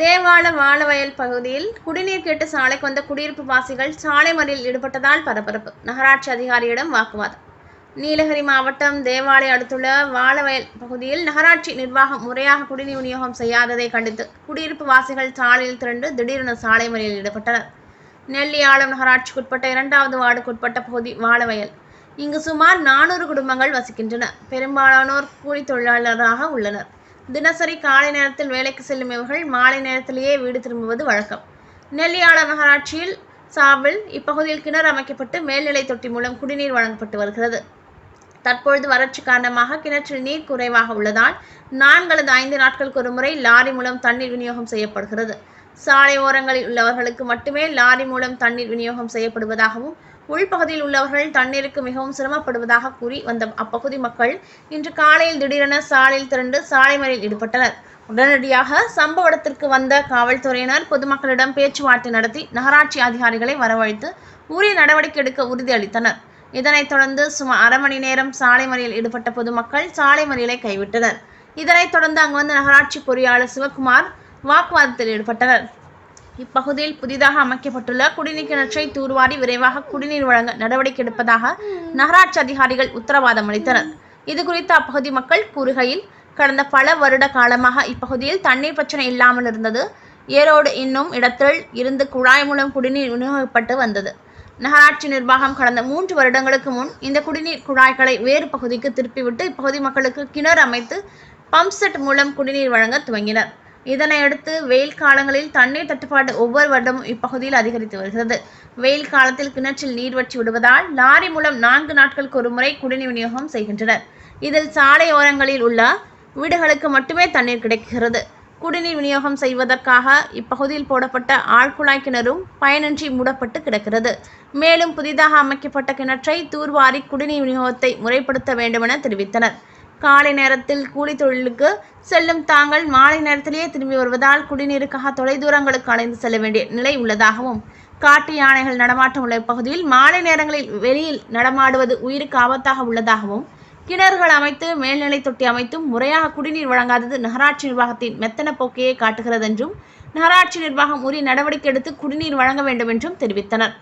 தேவால வாழவயல் பகுதியில் குடிநீர் கேட்டு சாலைக்கு வந்த குடியிருப்பு வாசிகள் சாலை மறியல் ஈடுபட்டதால் பரபரப்பு. நகராட்சி அதிகாரியிடம் வாக்குவாதம். நீலகிரி மாவட்டம் தேவாலை அடுத்துள்ள வாழவயல் பகுதியில் நகராட்சி நிர்வாகம் முறையாக குடிநீர் விநியோகம் செய்யாததை கண்டித்து குடியிருப்பு வாசிகள் சாலையில் திரண்டு திடீரென சாலை மறியலில் ஈடுபட்டனர். நெல்லியாளம் நகராட்சிக்குட்பட்ட இரண்டாவது வார்டுக்குட்பட்ட பகுதி வாழவயல் இங்கு சுமார் நானூறு குடும்பங்கள் வசிக்கின்றன. பெரும்பாலானோர் கூலி தொழிலாளராக உள்ளனர். தினசரி காலை நேரத்தில் வேலைக்கு செல்லும் இவர்கள் மாலை நேரத்திலேயே வீடு திரும்புவது வழக்கம். நெல்லியாள நகராட்சியில் சார்பில் இப்பகுதியில் கிணறு அமைக்கப்பட்டு மேல்நிலை தொட்டி மூலம் குடிநீர் வழங்கப்பட்டு வருகிறது. தற்பொழுது வறட்சி காரணமாக கிணற்றில் நீர் குறைவாக உள்ளதால் நான்கு அல்லது ஐந்து நாட்களுக்கு ஒரு முறை லாரி மூலம் தண்ணீர் விநியோகம் செய்யப்படுகிறது. சாலை ஓரங்களில் உள்ளவர்களுக்கு மட்டுமே லாரி மூலம் தண்ணீர் விநியோகம் செய்யப்படுவதாகவும் உள்பகுதியில் உள்ளவர்கள் தண்ணீருக்கு மிகவும் சிரமப்படுவதாக கூறி வந்த அப்பகுதி மக்கள் இன்று காலையில் திடீரென சாலையில் திரண்டு சாலை மறியல் ஈடுபட்டனர். உடனடியாக சம்பவ இடத்திற்கு வந்த காவல்துறையினர் பொதுமக்களிடம் பேச்சுவார்த்தை நடத்தி நகராட்சி அதிகாரிகளை வரவழைத்து உரிய நடவடிக்கை எடுக்க உறுதியளித்தனர் இதனைத் தொடர்ந்து சுமார் அரை மணி நேரம் சாலை மறியல் ஈடுபட்ட பொதுமக்கள் சாலை மறியலை கைவிட்டனர். இதனைத் தொடர்ந்து அங்கு வந்த நகராட்சி பொறியாளர் சிவகுமார் வாக்குவாதத்தில் ஈடுபட்டனர். இப்பகுதியில் புதிதாக அமைக்கப்பட்டுள்ள குடிநீர் கிணற்றை தூர்வாரி விரைவாக குடிநீர் வழங்க நடவடிக்கை எடுப்பதாக நகராட்சி அதிகாரிகள் உத்தரவாதம் அளித்தனர். இது குறித்து அப்பகுதி மக்கள் கூறுகையில் கடந்த பல வருட காலமாக இப்பகுதியில் தண்ணீர் பிரச்சனை இல்லாமல் இருந்தது. ஏரோடு இன்னும் இடத்தில் இருந்து குழாய் மூலம் குடிநீர் விநியோகிக்கப்பட்டு வந்தது. நகராட்சி நிர்வாகம் கடந்த மூன்று வருடங்களுக்கு முன் இந்த குடிநீர் குழாய்களை வேறு பகுதிக்கு திருப்பிவிட்டு இப்பகுதி மக்களுக்கு கிணறு அமைத்து பம்ப் செட் மூலம் குடிநீர் வழங்க துவங்கினர். இதனையடுத்து வெயில் காலங்களில் தண்ணீர் தட்டுப்பாடு ஒவ்வொரு வருடமும் இப்பகுதியில் அதிகரித்து வருகிறது. வெயில் காலத்தில் கிணற்றில் நீர் வற்றி விடுவதால் லாரி மூலம் நான்கு நாட்களுக்கு ஒரு முறை குடிநீர் விநியோகம் செய்கின்றனர். இதில் சாலையோரங்களில் உள்ள வீடுகளுக்கு மட்டுமே தண்ணீர் கிடைக்கிறது. குடிநீர் விநியோகம் செய்வதற்காக இப்பகுதியில் போடப்பட்ட ஆழ்குழாய் கிணறும் பயனின்றி மூடப்பட்டு கிடக்கிறது. மேலும் புதிதாக அமைக்கப்பட்ட கிணற்றை தூர்வாரி குடிநீர் விநியோகத்தை முறைப்படுத்த வேண்டுமென தெரிவித்தனர். காலை நேரத்தில் கூலி தொழிலுக்கு செல்லும் தாங்கள் மாலை நேரத்திலேயே திரும்பி வருவதால் குடிநீருக்காக தொலைதூரங்களுக்கு அலைந்து செல்ல வேண்டிய நிலை உள்ளதாகவும் காட்டு யானைகள் நடமாட்டம் உள்ள இப்பகுதியில் மாலை நேரங்களில் வெளியில் நடமாடுவது உயிருக்கு ஆபத்தாக உள்ளதாகவும் கிணறுகள் அமைத்து மேல்நிலை தொட்டி அமைத்தும் முறையாக குடிநீர் வழங்காதது நகராட்சி நிர்வாகத்தின் மெத்தன போக்கையே காட்டுகிறது என்றும் நகராட்சி நிர்வாகம் உரிய நடவடிக்கை எடுத்து குடிநீர் வழங்க வேண்டும் என்றும் தெரிவித்தனர்.